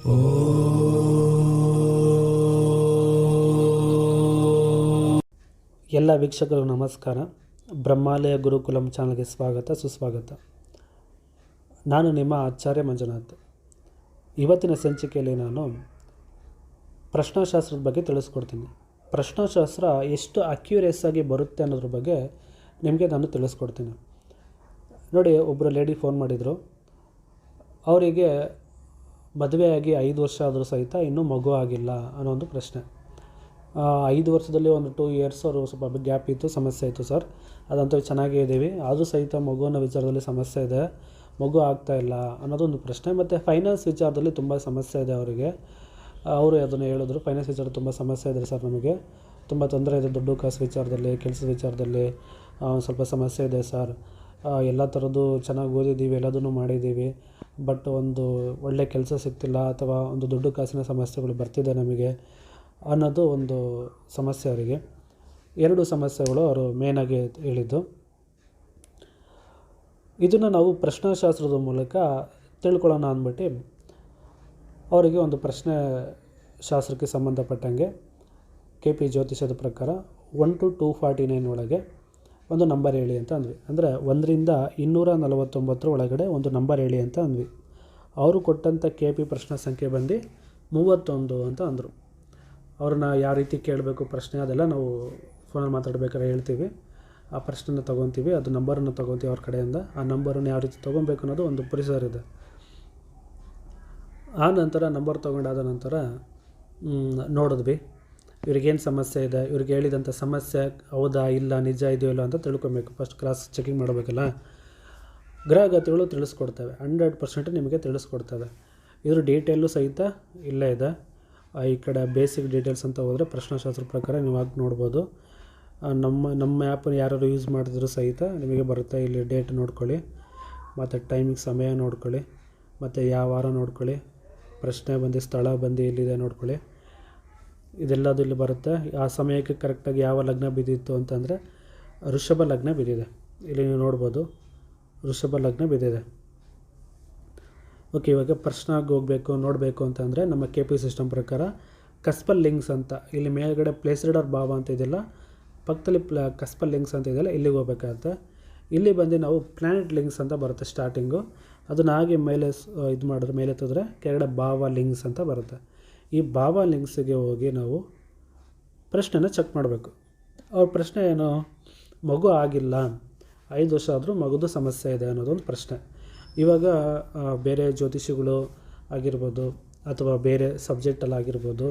ಎಲ್ಲ ವೀಕ್ಷಕರು ನಮಸ್ಕಾರ. ಬ್ರಹ್ಮಾಲಯ ಗುರುಕುಲಂ ಚಾನಲ್ಗೆ ಸ್ವಾಗತ, ಸುಸ್ವಾಗತ. ನಾನು ನಿಮ್ಮ ಆಚಾರ್ಯ ಮಂಜುನಾಥ್. ಇವತ್ತಿನ ಸಂಚಿಕೆಯಲ್ಲಿ ನಾನು ಪ್ರಶ್ನಾಶಾಸ್ತ್ರದ ಬಗ್ಗೆ ತಿಳಿಸ್ಕೊಡ್ತೀನಿ. ಪ್ರಶ್ನಾಶಾಸ್ತ್ರ ಎಷ್ಟು ಅಕ್ಯುರೇಸ್ ಆಗಿ ಬರುತ್ತೆ ಅನ್ನೋದ್ರ ಬಗ್ಗೆ ನಿಮಗೆ ನಾನು ತಿಳಿಸ್ಕೊಡ್ತೀನಿ. ನೋಡಿ ಒಬ್ಬರು ಲೇಡಿ ಫೋನ್ ಮಾಡಿದರು. ಅವರಿಗೆ ಮದುವೆಯಾಗಿ ಐದು ವರ್ಷ ಆದರೂ ಸಹಿತ ಇನ್ನೂ ಮಗು ಆಗಿಲ್ಲ ಅನ್ನೋ ಒಂದು ಪ್ರಶ್ನೆ. ಐದು ವರ್ಷದಲ್ಲಿ ಒಂದು ಟೂ ಇಯರ್ಸ್ ಅವರು ಸ್ವಲ್ಪ ಗ್ಯಾಪ್ ಇತ್ತು, ಸಮಸ್ಯೆ ಇತ್ತು ಸರ್. ಅದಂತೂ ಚೆನ್ನಾಗೇ ಇದ್ದೀವಿ. ಆದರೂ ಸಹಿತ ಮಗು ಅನ್ನೋ ವಿಚಾರದಲ್ಲಿ ಸಮಸ್ಯೆ ಇದೆ. ಮಗು ಆಗ್ತಾ ಇಲ್ಲ ಅನ್ನೋದೊಂದು ಪ್ರಶ್ನೆ. ಮತ್ತು ಫೈನಾನ್ಸ್ ವಿಚಾರದಲ್ಲಿ ತುಂಬ ಸಮಸ್ಯೆ ಇದೆ ಅವರಿಗೆ. ಅವರು ಅದನ್ನು ಹೇಳಿದ್ರು. ಫೈನಾನ್ಸ್ ವಿಚಾರ ತುಂಬ ಸಮಸ್ಯೆ ಇದೆ ಸರ್ ನಮಗೆ. ತುಂಬ ತೊಂದರೆ ಇದೆ ದುಡ್ಡು, ಕಾಸು ವಿಚಾರದಲ್ಲಿ, ಕೆಲಸದ ವಿಚಾರದಲ್ಲಿ ಸ್ವಲ್ಪ ಸಮಸ್ಯೆ ಇದೆ ಸರ್. ಎಲ್ಲ ಥರದ್ದು ಚೆನ್ನಾಗಿ ಓದಿದ್ದೀವಿ, ಎಲ್ಲದನ್ನು ಮಾಡಿದ್ದೀವಿ. ಬಟ್ ಒಂದು ಒಳ್ಳೆ ಕೆಲಸ ಸಿಗ್ತಿಲ್ಲ ಅಥವಾ ಒಂದು ದುಡ್ಡು ಕಾಸಿನ ಸಮಸ್ಯೆಗಳು ಬರ್ತಿದೆ ನಮಗೆ ಅನ್ನೋದು ಒಂದು ಸಮಸ್ಯೆ ಅವರಿಗೆ. ಎರಡು ಸಮಸ್ಯೆಗಳು ಅವರು ಮೇನಾಗಿ ಹೇಳಿದ್ದು. ಇದನ್ನು ನಾವು ಪ್ರಶ್ನಾಶಾಸ್ತ್ರದ ಮೂಲಕ ತಿಳ್ಕೊಳ್ಳೋಣ ಅಂದ್ಬಿಟ್ಟು ಅವರಿಗೆ ಒಂದು ಪ್ರಶ್ನೆ ಶಾಸ್ತ್ರಕ್ಕೆ ಸಂಬಂಧಪಟ್ಟಂಗೆ ಕೆ ಪಿ ಜ್ಯೋತಿಷದ ಪ್ರಕಾರ one to two forty nine ಒಳಗೆ ಒಂದು ನಂಬರ್ ಹೇಳಿ ಅಂತ ಅಂದ್ವಿ. ಅಂದರೆ ಒಂದರಿಂದ ಇನ್ನೂರ ನಲವತ್ತೊಂಬತ್ತರ ಒಳಗಡೆ ಒಂದು ನಂಬರ್ ಹೇಳಿ ಅಂತ ಅಂದ್ವಿ. ಅವರು ಕೊಟ್ಟಂಥ ಕೆ ಪಿ ಪ್ರಶ್ನೆ ಸಂಖ್ಯೆ ಬಂದು ಮೂವತ್ತೊಂದು ಅಂತ ಅಂದರು. ಅವ್ರನ್ನ ಯಾವ ರೀತಿ ಕೇಳಬೇಕು ಪ್ರಶ್ನೆ ಅದೆಲ್ಲ ನಾವು ಫೋನಲ್ಲಿ ಮಾತಾಡ್ಬೇಕಾದ್ರೆ ಹೇಳ್ತೀವಿ. ಆ ಪ್ರಶ್ನೆನ ತೊಗೊತೀವಿ, ಅದು ನಂಬರನ್ನು ತೊಗೊತೀವಿ ಅವ್ರ ಕಡೆಯಿಂದ. ಆ ನಂಬರನ್ನು ಯಾವ ರೀತಿ ತೊಗೊಬೇಕು ಅನ್ನೋದು ಒಂದು ಪರಿಸರ ಇದೆ. ಆ ನಂತರ ನಂಬರ್ ತೊಗೊಂಡಾದ ನಂತರ ನೋಡಿದ್ವಿ. ಇವ್ರಿಗೇನು ಸಮಸ್ಯೆ ಇದೆ? ಇವ್ರಿಗೆ ಹೇಳಿದಂಥ ಸಮಸ್ಯೆ ಹೌದಾ, ಇಲ್ಲ, ನಿಜ ಇದೆಯೋ ಇಲ್ಲ ಅಂತ ತಿಳ್ಕೊಬೇಕು. ಫಸ್ಟ್ ಕ್ರಾಸ್ ಚೆಕಿಂಗ್ ಮಾಡಬೇಕಲ್ಲ? ಗ್ರಹಗತಿಗಳು ತಿಳಿಸ್ಕೊಡ್ತವೆ. ಹಂಡ್ರೆಡ್ ಪರ್ಸೆಂಟ್ ನಿಮಗೆ ತಿಳಿಸ್ಕೊಡ್ತವೆ. ಇದ್ರ ಡೀಟೇಲು ಸಹಿತ ಇಲ್ಲೇ ಇದೆ. ಈ ಕಡೆ ಬೇಸಿಕ್ ಡೀಟೇಲ್ಸ್ ಅಂತ ಹೋದರೆ ಪ್ರಶ್ನಾಶಾಸ್ತ್ರ ಪ್ರಕಾರ ನೀವು ಆಗಿ ನೋಡ್ಬೋದು. ನಮ್ಮ ನಮ್ಮ ಆ್ಯಪನ್ನು ಯಾರು ಯೂಸ್ ಮಾಡಿದ್ರು ಸಹಿತ ನಿಮಗೆ ಬರುತ್ತೆ. ಇಲ್ಲಿ ಡೇಟ್ ನೋಡ್ಕೊಳ್ಳಿ. ಮತ್ತು ಟೈಮಿಂಗ್ ಸಮಯ ನೋಡ್ಕೊಳ್ಳಿ. ಮತ್ತು ಯಾವ ವಾರ ನೋಡ್ಕೊಳ್ಳಿ. ಪ್ರಶ್ನೆ ಬಂದು, ಸ್ಥಳ ಬಂದು ಎಲ್ಲಿದೆ ನೋಡ್ಕೊಳ್ಳಿ. ಇದೆಲ್ಲದು ಇಲ್ಲಿ ಬರುತ್ತೆ. ಆ ಸಮಯಕ್ಕೆ ಕರೆಕ್ಟಾಗಿ ಯಾವ ಲಗ್ನ ಬಿದ್ದಿತ್ತು ಅಂತಂದರೆ ಋಷಭ ಲಗ್ನ ಬಿದ್ದಿದೆ. ಇಲ್ಲಿ ನೀವು ನೋಡ್ಬೋದು ಋಷಭ ಲಗ್ನ ಬಿದ್ದಿದೆ. ಓಕೆ ಇವಾಗ ಪ್ರಶ್ನಾಗಿ ಹೋಗಬೇಕು, ನೋಡಬೇಕು ಅಂತಂದರೆ ನಮ್ಮ ಕೆ ಪಿ ಸಿಸ್ಟಮ್ ಪ್ರಕಾರ ಕಸ್ಪಲ್ ಲಿಂಕ್ಸ್ ಅಂತ, ಇಲ್ಲಿ ಮೇಲ್ಗಡೆ ಪ್ಲೇಸ್ ಆರ್ ಭಾವ ಅಂತ ಇದೆಯಲ್ಲ, ಪಕ್ಕದಲ್ಲಿ ಪ್ಲ, ಕಸ್ಪಲ್ ಲಿಂಕ್ಸ್ ಅಂತ ಇದೆಯಲ್ಲ, ಇಲ್ಲಿಗೆ ಹೋಗ್ಬೇಕಾಗತ್ತೆ. ಇಲ್ಲಿ ಬಂದು ನಾವು ಪ್ಲ್ಯಾನೆಟ್ ಲಿಂಕ್ಸ್ ಅಂತ ಬರುತ್ತೆ ಸ್ಟಾರ್ಟಿಂಗು ಅದನ್ನ ಹಾಗೆ ಮೇಲೆ ಇದು ಮಾಡಿದ್ರೆ ಮೇಲೆ ಎತ್ತಿದ್ರೆ ಕೆಳಗಡೆ ಭಾವ ಲಿಂಕ್ಸ್ ಅಂತ ಬರುತ್ತೆ. ಈ ಭಾವ ಲಿಂಕ್ಸಿಗೆ ಹೋಗಿ ನಾವು ಪ್ರಶ್ನೆನ ಚೆಕ್ ಮಾಡಬೇಕು. ಅವ್ರ ಪ್ರಶ್ನೆ ಏನು? ಮಗು ಆಗಿಲ್ಲ. ಐದು ವರ್ಷ ಆದರೂ ಮಗುದು ಸಮಸ್ಯೆ ಇದೆ ಅನ್ನೋದೊಂದು ಪ್ರಶ್ನೆ. ಇವಾಗ ಬೇರೆ ಜ್ಯೋತಿಷಿಗಳು ಆಗಿರ್ಬೋದು ಅಥವಾ ಬೇರೆ ಸಬ್ಜೆಕ್ಟಲ್ಲಾಗಿರ್ಬೋದು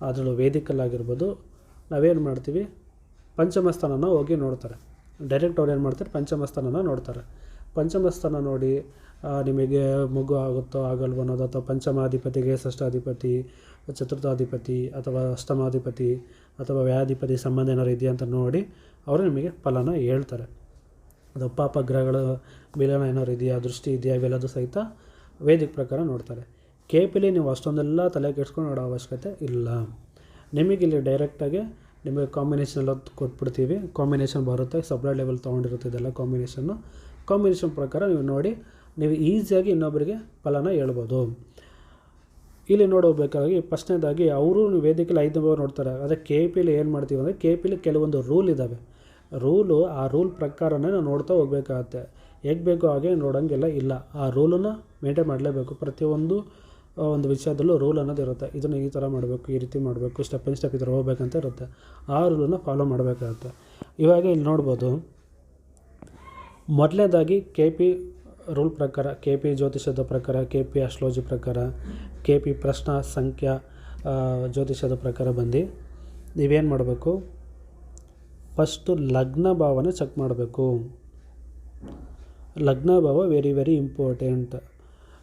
ಅದರಲ್ಲೂ ವೇದಿಕಲ್ಲಾಗಿರ್ಬೋದು ನಾವೇನು ಮಾಡ್ತೀವಿ? ಪಂಚಮಸ್ಥಾನನ ಹೋಗಿ ನೋಡ್ತಾರೆ. ಡೈರೆಕ್ಟ್ ಅವ್ರು ಏನು ಮಾಡ್ತಾರೆ? ಪಂಚಮಸ್ಥಾನನ ನೋಡ್ತಾರೆ. ಪಂಚಮಸ್ಥಾನ ನೋಡಿ ನಿಮಗೆ ಮಗು ಆಗುತ್ತೋ ಆಗಲ್ವೋ ಅನ್ನೋದು, ಅಥವಾ ಪಂಚಮಾಧಿಪತಿಗೆ ಷಷ್ಠಾಧಿಪತಿ, ಚತುರ್ಥಾಧಿಪತಿ, ಅಥವಾ ಅಷ್ಟಮಾಧಿಪತಿ, ಅಥವಾ ವ್ಯಾಧಿಪತಿ ಸಂಬಂಧ ಏನಾರು ಇದೆಯಾ ಅಂತ ನೋಡಿ, ಅವರು ನಿಮಗೆ ಫಲನ ಹೇಳ್ತಾರೆ. ಅದು ಪಾಪ ಗ್ರಹಗಳ ವಿಲನ ಏನಾರು ಇದೆಯಾ, ದೃಷ್ಟಿ ಇದೆಯಾ, ಇವೆಲ್ಲದೂ ಸಹಿತ ವೇದಿಕ ಪ್ರಕಾರ ನೋಡ್ತಾರೆ. ಕೆ ಪಿಲಿ ನೀವು ಅಷ್ಟೊಂದೆಲ್ಲ ತಲೆ ಕೆಡ್ಸ್ಕೊಂಡು ನೋಡೋ ಅವಶ್ಯಕತೆ ಇಲ್ಲ. ನಿಮಗಿಲ್ಲಿ ಡೈರೆಕ್ಟಾಗಿ ನಿಮಗೆ ಕಾಂಬಿನೇಷನ್ ಎಲ್ಲ ಕೊಟ್ಬಿಡ್ತೀವಿ. ಕಾಂಬಿನೇಷನ್ ಬರುತ್ತೆ ಸಪ್ಲೈ ಲೆವೆಲ್ ತೊಗೊಂಡಿರುತ್ತೆ ಇದೆಲ್ಲ ಕಾಂಬಿನೇಷನ್ನು ಕಾಂಬಿನೇಷನ್ ಪ್ರಕಾರ ನೀವು ನೋಡಿ, ನೀವು ಈಸಿಯಾಗಿ ಇನ್ನೊಬ್ಬರಿಗೆ ಫಲನ ಹೇಳ್ಬೋದು. ಇಲ್ಲಿ ನೋಡಬೇಕಾಗಿ ಫಸ್ಟ್ನೇದಾಗಿ ಅವರು ವೇದಿಕೆಯಲ್ಲಿ ಐದು ನಂಬರ್ ನೋಡ್ತಾರೆ. ಅದೇ ಕೆ ಪಿಲಿ ಏನು ಮಾಡ್ತೀವಿ ಅಂದರೆ ಕೆ ಪಿಲಿ ಕೆಲವೊಂದು ರೂಲ್ ಇದ್ದಾವೆ ರೂಲು ಆ ರೂಲ್ ಪ್ರಕಾರನೇ ನಾವು ನೋಡ್ತಾ ಹೋಗ್ಬೇಕಾಗತ್ತೆ. ಹೇಗೆ ಬೇಕೋ ಹಾಗೆ ನೋಡೋಂಗೆಲ್ಲ ಇಲ್ಲ. ಆ ರೂಲನ್ನು ಮೇಂಟೈನ್ ಮಾಡಲೇಬೇಕು. ಪ್ರತಿಯೊಂದು ಒಂದು ವಿಷಯದಲ್ಲೂ ರೂಲ್ ಅನ್ನೋದು ಇರುತ್ತೆ. ಇದನ್ನು ಈ ಥರ ಮಾಡಬೇಕು, ಈ ರೀತಿ ಮಾಡಬೇಕು ಸ್ಟೆಪ್ ಬೈ ಸ್ಟೆಪ್ ಈ ಥರ ಹೋಗ್ಬೇಕಂತ ಇರುತ್ತೆ. ಆ ರೂಲನ್ನು ಫಾಲೋ ಮಾಡಬೇಕಾಗುತ್ತೆ. ಇವಾಗ ಇಲ್ಲಿ ನೋಡ್ಬೋದು. ಮೊದಲನೇದಾಗಿ ಕೆ ಪಿ ರೂಲ್ ಪ್ರಕಾರ ಕೆ ಪಿ ಜ್ಯೋತಿಷದ ಪ್ರಕಾರ ಕೆ ಪಿ ಅಸ್ಟ್ರಾಲಜಿ ಪ್ರಕಾರ ಕೆ ಪಿ ಪ್ರಶ್ನ ಸಂಖ್ಯಾ ಜ್ಯೋತಿಷದ ಪ್ರಕಾರ ಬಂದು ನೀವೇನು ಮಾಡಬೇಕು? ಫಸ್ಟು ಲಗ್ನ ಭಾವನ ಚೆಕ್ ಮಾಡಬೇಕು. ಲಗ್ನ ಭಾವ ವೆರಿ ವೆರಿ ಇಂಪಾರ್ಟೆಂಟ್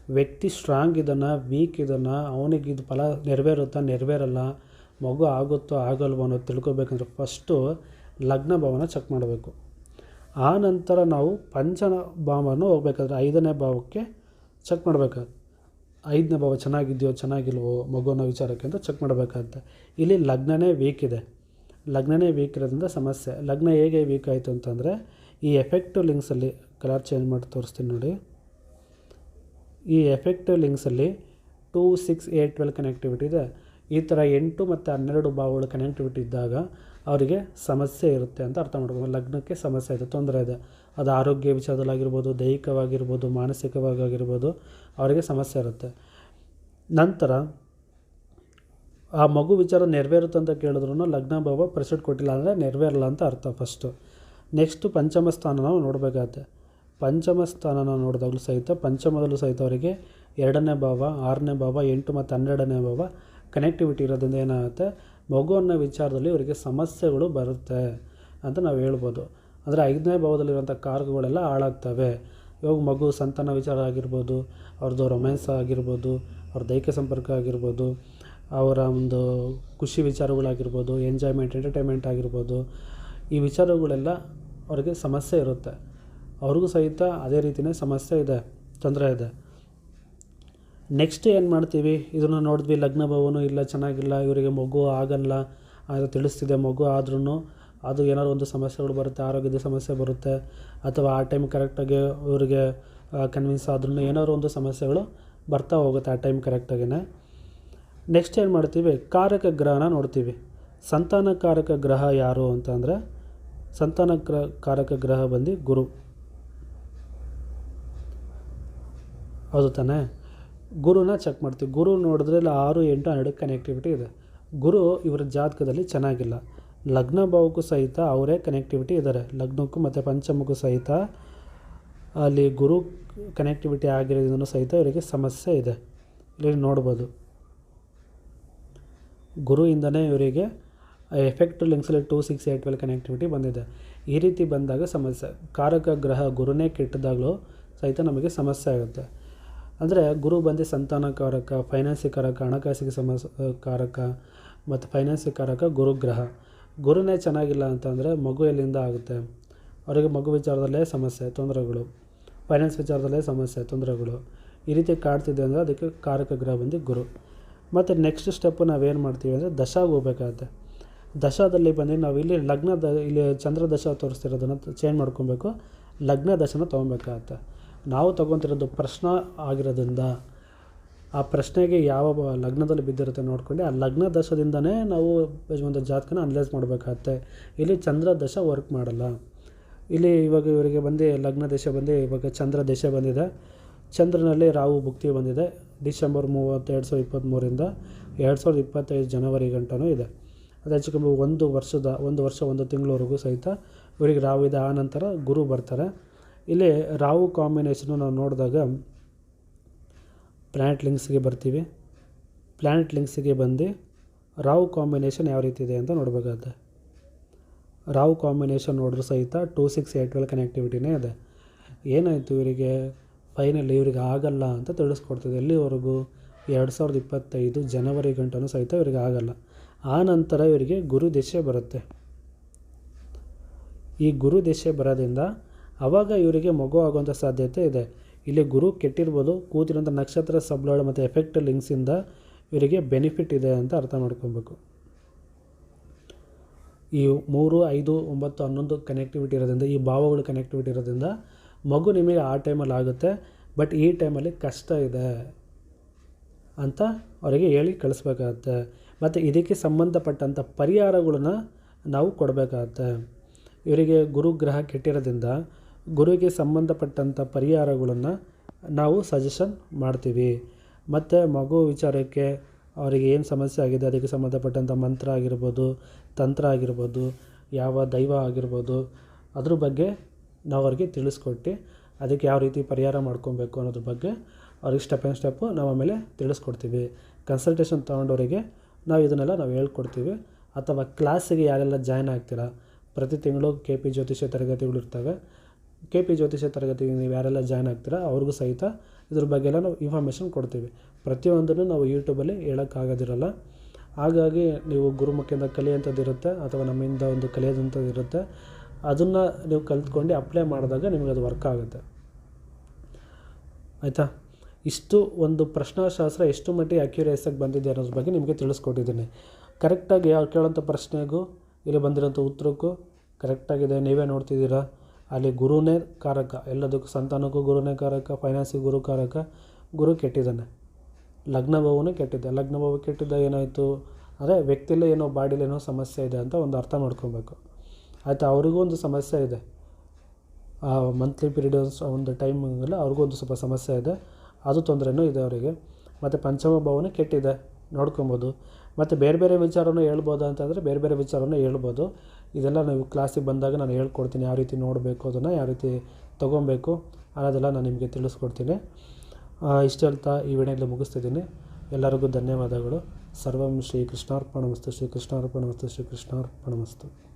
ವ್ಯಕ್ತಿ ಸ್ಟ್ರಾಂಗ್ ಇದನ್ನು ವೀಕ್ ಇದನ್ನು ಅವನಿಗೆ ಇದು ಫಲ ನೆರವೇರುತ್ತಾ ನೆರವೇರಲ್ಲ, ಮಗು ಆಗುತ್ತೋ ಆಗಲ್ವೋ ಅನ್ನೋದು ತಿಳ್ಕೊಬೇಕಂದ್ರೆ ಫಸ್ಟು ಲಗ್ನ ಭಾವನ ಚೆಕ್ ಮಾಡಬೇಕು. ಆ ನಂತರ ನಾವು ಪಂಚನ ಭಾವನ ಹೋಗ್ಬೇಕಾದ್ರೆ ಐದನೇ ಭಾವಕ್ಕೆ ಚೆಕ್ ಮಾಡಬೇಕಾಗುತ್ತೆ ಐದನೇ ಭಾವ ಚೆನ್ನಾಗಿದೆಯೋ, ಚೆನ್ನಾಗಿಲ್ವೋ, ಮಗುವನ್ನ ವಿಚಾರಕ್ಕೆ ಅಂತ ಚೆಕ್ ಮಾಡಬೇಕಾಗುತ್ತೆ. ಇಲ್ಲಿ ಲಗ್ನನೇ ವೀಕ್ ಇದೆ. ಲಗ್ನನೇ ವೀಕ್ ಇರೋದ್ರಿಂದ ಸಮಸ್ಯೆ. ಲಗ್ನ ಹೇಗೆ ವೀಕ್ ಆಯಿತು ಅಂತಂದರೆ, ಈ ಎಫೆಕ್ಟಿವ್ ಲಿಂಕ್ಸಲ್ಲಿ ಕಲರ್ ಚೇಂಜ್ ಮಾಡಿ ತೋರಿಸ್ತೀನಿ ನೋಡಿ. ಈ effective ಲಿಂಕ್ಸಲ್ಲಿ two six eight twelve connectivity ಇದೆ. ಈ ಥರ ಎಂಟು ಮತ್ತು ಹನ್ನೆರಡು ಭಾವಗಳು ಕನೆಕ್ಟಿವಿಟಿ ಇದ್ದಾಗ ಅವರಿಗೆ ಸಮಸ್ಯೆ ಇರುತ್ತೆ ಅಂತ ಅರ್ಥ ಮಾಡ್ಕೊಂಡು ಲಗ್ನಕ್ಕೆ ಸಮಸ್ಯೆ ಇದೆ, ತೊಂದರೆ ಇದೆ. ಅದು ಆರೋಗ್ಯ ವಿಚಾರದಲ್ಲಾಗಿರ್ಬೋದು, ದೈಹಿಕವಾಗಿರ್ಬೋದು, ಮಾನಸಿಕವಾಗಿರ್ಬೋದು ಅವರಿಗೆ ಸಮಸ್ಯೆ ಇರುತ್ತೆ. ನಂತರ ಆ ಮಗು ವಿಚಾರ ನೆರವೇರುತ್ತೆ ಅಂತ ಕೇಳಿದ್ರು ಲಗ್ನ ಭಾವ ಪ್ರೆಸೆಂಟ್ ಕೊಟ್ಟಿಲ್ಲ ಅಂದರೆ ನೆರವೇರಲ್ಲ ಅಂತ ಅರ್ಥ ಫಸ್ಟು ನೆಕ್ಸ್ಟು ಪಂಚಮ ಸ್ಥಾನ ನಾವು ನೋಡಬೇಕಾಗತ್ತೆ. ಪಂಚಮ ಸ್ಥಾನ ನಾವು ನೋಡಿದಾಗಲೂ ಸಹಿತ, ಪಂಚಮದಲ್ಲೂ ಸಹಿತ ಅವರಿಗೆ ಎರಡನೇ ಭಾವ, ಆರನೇ ಭಾವ, ಎಂಟು ಮತ್ತು ಹನ್ನೆರಡನೇ ಭಾವ ಕನೆಕ್ಟಿವಿಟಿ ಇರೋದ್ರಿಂದ ಏನಾಗುತ್ತೆ? ಮಗುವನ್ನ ವಿಚಾರದಲ್ಲಿ ಅವರಿಗೆ ಸಮಸ್ಯೆಗಳು ಬರುತ್ತೆ ಅಂತ ನಾವು ಹೇಳ್ಬೋದು. ಅಂದರೆ ಐದನೇ ಭಾವದಲ್ಲಿರುವಂಥ ಕಾರಕಗಳೆಲ್ಲ ಹಾಳಾಗ್ತವೆ. ಇವಾಗ ಮಗು ಸಂತಾನ ವಿಚಾರ ಆಗಿರ್ಬೋದು ಅವ್ರದ್ದು ರೊಮ್ಯಾನ್ಸ್ ಆಗಿರ್ಬೋದು ಅವ್ರ ದೈಹಿಕ ಸಂಪರ್ಕ ಆಗಿರ್ಬೋದು, ಅವರ ಒಂದು ಖುಷಿ ವಿಚಾರಗಳಾಗಿರ್ಬೋದು ಎಂಜಾಯ್ಮೆಂಟ್ ಎಂಟರ್ಟೈನ್ಮೆಂಟ್ ಆಗಿರ್ಬೋದು, ಈ ವಿಚಾರಗಳೆಲ್ಲ ಅವ್ರಿಗೆ ಸಮಸ್ಯೆ ಇರುತ್ತೆ. ಅವ್ರಿಗೂ ಸಹಿತ ಅದೇ ರೀತಿಯೇ ಸಮಸ್ಯೆ ಇದೆ, ತೊಂದರೆ ಇದೆ. ನೆಕ್ಸ್ಟ್ ಏನು ಮಾಡ್ತೀವಿ? ಇದನ್ನು ನೋಡಿದ್ವಿ, ಲಗ್ನ ಭವನು ಇಲ್ಲ, ಚೆನ್ನಾಗಿಲ್ಲ, ಇವರಿಗೆ ಮಗು ಆಗಲ್ಲ, ಅದು ತಿಳಿಸ್ತಿದೆ ಮಗು ಆದ್ರೂ ಅದು ಏನಾದ್ರು ಒಂದು ಸಮಸ್ಯೆಗಳು ಬರುತ್ತೆ, ಆರೋಗ್ಯದ ಸಮಸ್ಯೆ ಬರುತ್ತೆ, ಅಥವಾ ಆ ಟೈಮ್ ಕರೆಕ್ಟಾಗಿ ಇವರಿಗೆ ಕನ್ವಿನ್ಸ್ ಆದ್ರೂ ಏನಾದ್ರು ಒಂದು ಸಮಸ್ಯೆಗಳು ಬರ್ತಾ ಹೋಗುತ್ತೆ ಆ ಟೈಮ್ ಕರೆಕ್ಟಾಗಿಯೇ ನೆಕ್ಸ್ಟ್ ಏನು ಮಾಡ್ತೀವಿ? ಕಾರಕ ಗ್ರಹನ ನೋಡ್ತೀವಿ. ಸಂತಾನಕಾರಕ ಗ್ರಹ ಯಾರು ಅಂತಂದರೆ ಸಂತಾನ ಕಾರಕ ಗ್ರಹ ಬಂದು ಗುರು. ಹೌದು ತಾನೇ? ಗುರುನ ಚೆಕ್ ಮಾಡ್ತೀವಿ. ಗುರು ನೋಡಿದ್ರೆ ಆರು, ಎಂಟು, ಹನ್ನೆರಡು ಕನೆಕ್ಟಿವಿಟಿ ಇದೆ. ಗುರು ಇವರ ಜಾತಕದಲ್ಲಿ ಚೆನ್ನಾಗಿಲ್ಲ. ಲಗ್ನ ಭಾವಕ್ಕೂ ಸಹಿತ ಅವರೇ ಕನೆಕ್ಟಿವಿಟಿ ಇದ್ದಾರೆ ಲಗ್ನಕ್ಕೂ ಮತ್ತು ಪಂಚಮಕ್ಕೂ ಸಹಿತ ಅಲ್ಲಿ ಗುರು ಕನೆಕ್ಟಿವಿಟಿ ಆಗಿರೋದ್ರಿಂದ ಸಹಿತ ಇವರಿಗೆ ಸಮಸ್ಯೆ ಇದೆ. ಇಲ್ಲಿ ನೋಡ್ಬೋದು. ಗುರುಯಿಂದನೇ ಇವರಿಗೆ effect ಲಿಂಕ್ಸಲ್ಲಿ two six eight twelve connectivity ಬಂದಿದೆ. ಈ ರೀತಿ ಬಂದಾಗ ಸಮಸ್ಯೆ. ಕಾರಕ ಗ್ರಹ ಗುರುನೇ ಕೆಟ್ಟದಾಗಲೂ ಸಹಿತ ನಮಗೆ ಸಮಸ್ಯೆ ಆಗುತ್ತೆ. ಅಂದರೆ ಗುರು ಬಂದು ಸಂತಾನ ಕಾರಕ ಫೈನಾನ್ಸಿ ಕಾರಕ ಹಣಕಾಸಿಗೆ ಸಮಸ್ ಕಾರಕ ಮತ್ತು ಫೈನಾನ್ಸಿ ಕಾರಕ ಗುರುಗ್ರಹ. ಗುರುನೇ ಚೆನ್ನಾಗಿಲ್ಲ ಅಂತಂದರೆ ಮಗು ಎಲ್ಲಿಂದ ಆಗುತ್ತೆ? ಅವರಿಗೆ ಮಗು ವಿಚಾರದಲ್ಲೇ ಸಮಸ್ಯೆ, ತೊಂದರೆಗಳು. ಫೈನಾನ್ಸ್ ವಿಚಾರದಲ್ಲೇ ಸಮಸ್ಯೆ, ತೊಂದರೆಗಳು. ಈ ರೀತಿ ಕಾಡ್ತಿದೆ ಅಂದರೆ ಅದಕ್ಕೆ ಕಾರಕ ಗ್ರಹ ಬಂದು ಗುರು. ಮತ್ತು ನೆಕ್ಸ್ಟ್ ಸ್ಟೆಪ್ಪು ನಾವೇನು ಮಾಡ್ತೀವಿ ಅಂದರೆ ದಶಾಗೆ ಹೋಗ್ಬೇಕಾಗತ್ತೆ. ದಶಾದಲ್ಲಿ ಬಂದು ನಾವು ಇಲ್ಲಿ ಲಗ್ನದ, ಇಲ್ಲಿ ಚಂದ್ರ ದಶ ತೋರಿಸ್ತಿರೋದನ್ನು ಚೇಂಜ್ ಮಾಡ್ಕೊಬೇಕು. ಲಗ್ನ ದಶನ ತೊಗೊಬೇಕಾಗತ್ತೆ. ನಾವು ತಗೊತಿರೋದು ಪ್ರಶ್ನ ಆಗಿರೋದ್ರಿಂದ ಆ ಪ್ರಶ್ನೆಗೆ ಯಾವ ಲಗ್ನದಲ್ಲಿ ಬಿದ್ದಿರುತ್ತೆ ನೋಡ್ಕೊಂಡು, ಆ ಲಗ್ನ ದಶದಿಂದನೇ ನಾವು ಒಂದು ಜಾತಕನ ಅನಲೈಸ್ ಮಾಡಬೇಕಾಗತ್ತೆ. ಇಲ್ಲಿ ಚಂದ್ರ ದಶ ವರ್ಕ್ ಮಾಡಲ್ಲ. ಇಲ್ಲಿ ಇವಾಗ ಇವರಿಗೆ ಬಂದು ಲಗ್ನ ದೇಶ ಬಂದು ಇವಾಗ ಚಂದ್ರ ದೇಶ ಬಂದಿದೆ. ಚಂದ್ರನಲ್ಲಿ ರಾಹು ಭುಕ್ತಿ ಬಂದಿದೆ. ಡಿಸೆಂಬರ್ ಮೂವತ್ತು ಎರಡು ಸಾವಿರದ ಇಪ್ಪತ್ತ್ಮೂರಿಂದ ಎರಡು ಸಾವಿರದ ಇಪ್ಪತ್ತೈದು ಜನವರಿ ಗಂಟನೂ ಇದೆ. ಅದು ಹೆಚ್ಚು ಒಂದು ವರ್ಷದ, ಒಂದು ವರ್ಷ ಒಂದು ತಿಂಗಳವರೆಗೂ ಸಹಿತ ಇವರಿಗೆ ರಾಹು ಇದೆ. ಆ ಗುರು ಬರ್ತಾರೆ. ಇಲ್ಲಿ ರಾವು ಕಾಂಬಿನೇಷನು ನಾವು ನೋಡಿದಾಗ ಪ್ಲ್ಯಾನೆಟ್ ಲಿಂಕ್ಸ್ಗೆ ಬರ್ತೀವಿ. ಪ್ಲ್ಯಾನೆಟ್ ಲಿಂಕ್ಸ್ಗೆ ಬಂದು ರಾವು ಕಾಂಬಿನೇಷನ್ ಯಾವ ರೀತಿ ಇದೆ ಅಂತ ನೋಡಬೇಕಾಗುತ್ತೆ. ರಾಹು ಕಾಂಬಿನೇಷನ್ ನೋಡಿದ್ರು ಸಹಿತ ಟೂ ಸಿಕ್ಸ್ ಏಟ್ ಟ್ವೆಲ್ ಕನೆಕ್ಟಿವಿಟಿನೇ ಇದೆ. ಏನಾಯಿತು ಇವರಿಗೆ? ಫೈನಲ್ ಇವರಿಗೆ ಆಗಲ್ಲ ಅಂತ ತಿಳಿಸ್ಕೊಡ್ತದೆ. ಎಲ್ಲಿವರೆಗೂ? ಎರಡು ಸಾವಿರದ ಇಪ್ಪತ್ತೈದು ಜನವರಿ ಗಂಟನೂ ಸಹಿತ ಇವರಿಗೆ ಆಗಲ್ಲ. ಆ ನಂತರ ಇವರಿಗೆ ಗುರು ದೆಸೆ ಬರುತ್ತೆ. ಈ ಗುರು ದೆಸೆ ಬರೋದ್ರಿಂದ ಆವಾಗ ಇವರಿಗೆ ಮಗು ಆಗುವಂಥ ಸಾಧ್ಯತೆ ಇದೆ. ಇಲ್ಲಿ ಗುರು ಕೆಟ್ಟಿರ್ಬೋದು ಕೂತಿರೋಂಥ ನಕ್ಷತ್ರ ಸಬ್ಲೋಡ್ ಮತ್ತು ಎಫೆಕ್ಟ್ ಲಿಂಕ್ಸಿಂದ ಇವರಿಗೆ ಬೆನಿಫಿಟ್ ಇದೆ ಅಂತ ಅರ್ಥ ಮಾಡ್ಕೊಬೇಕು. ಈ ಮೂರು, ಐದು, ಒಂಬತ್ತು, ಹನ್ನೊಂದು ಕನೆಕ್ಟಿವಿಟಿ ಇರೋದ್ರಿಂದ, ಈ ಭಾವಗಳು ಕನೆಕ್ಟಿವಿಟಿ ಇರೋದ್ರಿಂದ ಮಗು ನಿಮಗೆ ಆ ಟೈಮಲ್ಲಿ ಆಗುತ್ತೆ ಬಟ್ ಈ ಟೈಮಲ್ಲಿ ಕಷ್ಟ ಇದೆ ಅಂತ ಅವರಿಗೆ ಹೇಳಿ ಕಳಿಸ್ಬೇಕಾಗತ್ತೆ. ಮತ್ತು ಇದಕ್ಕೆ ಸಂಬಂಧಪಟ್ಟಂಥ ಪರಿಹಾರಗಳನ್ನ ನಾವು ಕೊಡಬೇಕಾಗತ್ತೆ. ಇವರಿಗೆ ಗುರುಗ್ರಹ ಕೆಟ್ಟಿರೋದ್ರಿಂದ ಗುರುವಿಗೆ ಸಂಬಂಧಪಟ್ಟಂಥ ಪರಿಹಾರಗಳನ್ನು ನಾವು ಸಜೆಷನ್ ಮಾಡ್ತೀವಿ. ಮತ್ತು ಮಗು ವಿಚಾರಕ್ಕೆ ಅವರಿಗೆ ಏನು ಸಮಸ್ಯೆ ಆಗಿದೆ, ಅದಕ್ಕೆ ಸಂಬಂಧಪಟ್ಟಂಥ ಮಂತ್ರ ಆಗಿರ್ಬೋದು, ತಂತ್ರ ಆಗಿರ್ಬೋದು, ಯಾವ ದೈವ ಆಗಿರ್ಬೋದು, ಅದ್ರ ಬಗ್ಗೆ ನಾವು ಅವ್ರಿಗೆ ತಿಳಿಸ್ಕೊಟ್ಟು ಅದಕ್ಕೆ ಯಾವ ರೀತಿ ಪರಿಹಾರ ಮಾಡ್ಕೊಬೇಕು ಅನ್ನೋದ್ರ ಬಗ್ಗೆ ಅವ್ರಿಗೆ ಸ್ಟೆಪ್ ಆ್ಯಂಡ್ ಸ್ಟೆಪ್ಪು ನಾವು ಆಮೇಲೆ ತಿಳಿಸ್ಕೊಡ್ತೀವಿ. ಕನ್ಸಲ್ಟೇಷನ್ ತೊಗೊಂಡವರಿಗೆ ನಾವು ಇದನ್ನೆಲ್ಲ ನಾವು ಹೇಳ್ಕೊಡ್ತೀವಿ. ಅಥವಾ ಕ್ಲಾಸಿಗೆ ಯಾರೆಲ್ಲ ಜಾಯ್ನ್ ಆಗ್ತೀರಾ, ಪ್ರತಿ ತಿಂಗಳು ಕೆ ಪಿ ಜ್ಯೋತಿಷ್ಯ ತರಗತಿಗಳು ಇರ್ತವೆ ಕೆ ಪಿ ಜ್ಯೋತಿಷ್ಯ ತರಗತಿಗೆ ನೀವು ಯಾರೆಲ್ಲ ಜಾಯ್ನ್ ಆಗ್ತೀರಾ, ಅವ್ರಿಗೂ ಸಹಿತ ಇದ್ರ ಬಗ್ಗೆ ಎಲ್ಲ ನಾವು ಇನ್ಫಾರ್ಮೇಷನ್ ಕೊಡ್ತೀವಿ. ಪ್ರತಿಯೊಂದನ್ನು ನಾವು ಯೂಟ್ಯೂಬಲ್ಲಿ ಹೇಳೋಕ್ಕಾಗೋದಿರಲ್ಲ. ಹಾಗಾಗಿ ನೀವು ಗುರುಮುಖಿಯಿಂದ ಕಲಿಯೋಂಥದ್ದು ಇರುತ್ತೆ ಅಥವಾ ನಮ್ಮಿಂದ ಒಂದು ಕಲಿಯೋದಂಥದ್ದು ಇರುತ್ತೆ ಅದನ್ನು ನೀವು ಕಲಿತ್ಕೊಂಡು ಅಪ್ಲೈ ಮಾಡಿದಾಗ ನಿಮಗೆ ಅದು ವರ್ಕ್ ಆಗುತ್ತೆ. ಆಯಿತಾ? ಇಷ್ಟು ಒಂದು ಪ್ರಶ್ನಾಶಾಸ್ತ್ರ ಎಷ್ಟು ಮಟ್ಟಿಗೆ ಅಕ್ಯುರೇಸಾಗಿ ಬಂದಿದೆ ಅನ್ನೋದ್ರ ಬಗ್ಗೆ ನಿಮಗೆ ತಿಳಿಸ್ಕೊಟ್ಟಿದ್ದೀನಿ. ಕರೆಕ್ಟಾಗಿ ಯಾವ ಕೇಳೋಂಥ ಪ್ರಶ್ನೆಗೂ, ಇಲ್ಲಿ ಬಂದಿರೋಂಥ ಉತ್ತರಕ್ಕೂ ಕರೆಕ್ಟಾಗಿದೆ ನೀವೇ ನೋಡ್ತಿದ್ದೀರಾ? ಅಲ್ಲಿ ಗುರುನೇ ಕಾರಕ, ಎಲ್ಲದಕ್ಕೂ ಸಂತಾನಕ್ಕೂ ಗುರುನೇ ಕಾರಕ ಫೈನಾನ್ಸಿಗೆ ಗುರು ಕಾರಕ, ಗುರು ಕೆಟ್ಟಿದ್ದಾನೆ. ಲಗ್ನ ಭಾವನೂ ಕೆಟ್ಟಿದೆ ಲಗ್ನ ಭಾವ ಕೆಟ್ಟಿದ್ದ ಏನಾಯಿತು ಅಂದರೆ ವ್ಯಕ್ತಿಲೇ ಏನೋ ಬಾಡಿಲೇನೋ ಸಮಸ್ಯೆ ಇದೆ ಅಂತ ಒಂದು ಅರ್ಥ ಮಾಡ್ಕೊಬೇಕು. ಆಯಿತು, ಅವ್ರಿಗೂ ಒಂದು ಸಮಸ್ಯೆ ಇದೆ. ಆ ಮಂತ್ಲಿ ಪೀರಿಯಡ್ ಒಂದು ಟೈಮಿಂಗಲ್ಲಿ ಅವ್ರಿಗೂ ಒಂದು ಸ್ವಲ್ಪ ಸಮಸ್ಯೆ ಇದೆ. ಅದು ತೊಂದರೆನೂ ಇದೆ ಅವರಿಗೆ. ಮತ್ತು ಪಂಚಮ ಭಾವನೂ ಕೆಟ್ಟಿದೆ. ನೋಡ್ಕೊಬೋದು. ಮತ್ತು ಬೇರೆ ಬೇರೆ ವಿಚಾರನೂ ಹೇಳ್ಬೋದು ಅಂತಂದರೆ ಬೇರೆ ಬೇರೆ ವಿಚಾರನೂ ಹೇಳ್ಬೋದು. ಇದೆಲ್ಲ ನೀವು ಕ್ಲಾಸಿಗೆ ಬಂದಾಗ ನಾನು ಹೇಳ್ಕೊಡ್ತೀನಿ ಯಾವ ರೀತಿ ನೋಡಬೇಕು ಅದನ್ನು, ಯಾವ ರೀತಿ ತೊಗೊಬೇಕು ಅನ್ನೋದೆಲ್ಲ ನಾನು ನಿಮಗೆ ತಿಳಿಸ್ಕೊಡ್ತೀನಿ. ಇಷ್ಟು ಹೇಳ್ತಾ ಈ ವಿಡಿಯೋ ಮುಗಿಸ್ತಿದ್ದೀನಿ. ಎಲ್ಲರಿಗೂ ಧನ್ಯವಾದಗಳು. ಸರ್ವಂ ಶ್ರೀ ಕೃಷ್ಣಾರ್ಪಣಮಸ್ತು ಶ್ರೀ ಕೃಷ್ಣಾರ್ಪಣಮಸ್ತು ಶ್ರೀ ಕೃಷ್ಣಾರ್ಪಣಮಸ್ತು